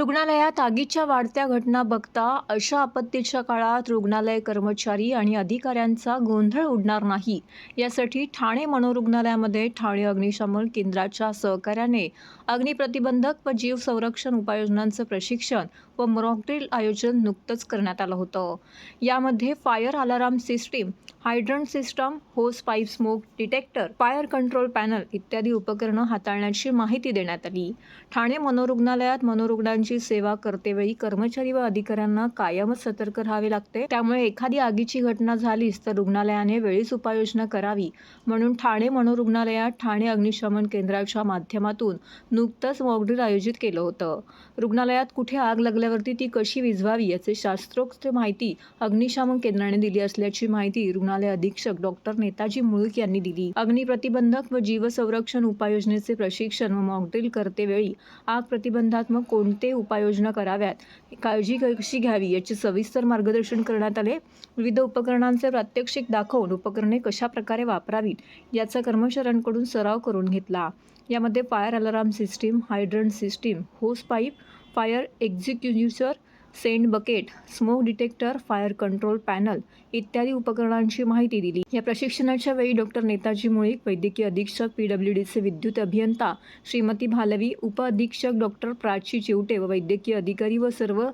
रुग्णालयात आगीच्या वाढत्या घटना बघता अशा आपत्तीच्या काळात रुग्णालय कर्मचारी आणि अधिकाऱ्यांचा गोंधळ उडणार नाही. यासाठी ठाणे मनोरुग्णालयामध्ये ठाणे अग्निशमन केंद्राच्या सहकार्याने अग्निप्रतिबंधक व जीव संरक्षण उपाययोजनांचं प्रशिक्षण व मॉकड्रिल आयोजन नुकतंच करण्यात आलं होतं. यामध्ये fire alarm system hydrant system hose pipe smoke detector fire control panel इत्यादी उपकरणं हाताळण्याची माहिती देण्यात आली. ठाणे मनोरुग्णालयात मनोरुग्णांची सेवा करतेवेळी कर्मचारी व अधिकाऱ्यांना कायमच सतर्क राहावे लागते. त्यामुळे एखादी आगीची घटना झालीच तर रुग्णालयाने वेळीच उपाययोजना करावी. म्हणून ठाणे मनोरुग्णालयात ठाणे अग्निशमन केंद्राच्या माध्यमातून नुकतंच मॉकड्रिल आयोजित केलं होतं. रुग्णालयात कुठे आग लागल्यावरती ती कशी विझवावी याचे शास्त्रोक्त माहिती अग्निशमन केंद्राने दिली असल्याची माहिती रुग्णालय अधीक्षक डॉक्टर नेताजी मुळक यांनी दिली. अग्निप्रतिबंधक व जीवसंरक्षण उपाययोजनेचे प्रशिक्षण व मॉकड्रिल करतेवेळी आग प्रतिबंधात्मक कोणते उपाययोजना कराव्यात. काळजी कशी घ्यावी याचे सविस्तर मार्गदर्शन करण्यात आले. विविध उपकरणांचे प्रात्यक्षिक दाखवून उपकरणे कशा प्रकारे वापरावीत याचा कर्मचाऱ्यांकडून सराव करून घेतला. यामध्ये fire alarm system hydrant system hose pipe fire extinguisher sand bucket smoke detector fire control panel इत्यादी उपकरणांची माहिती दिली. या प्रशिक्षणाच्या वेळी डॉक्टर नेताजी मुळीक वैद्यकीय अधीक्षक पी डब्ल्यू डीचे विद्युत अभियंता श्रीमती भालवी उपअधीक्षक डॉक्टर प्राची चिवटे व वैद्यकीय अधिकारी व सर्व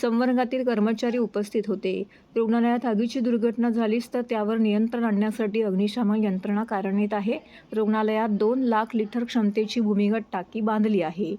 संवर्गातील कर्मचारी उपस्थित होते. रुग्णालयात आगीची दुर्घटना झालीच तर त्यावर नियंत्रण आणण्यासाठी अग्निशामक यंत्रणा कार्यान्वित आहे. रुग्णालयात दोन लाख लिटर क्षमतेची भूमिगत टाकी बांधली आहे.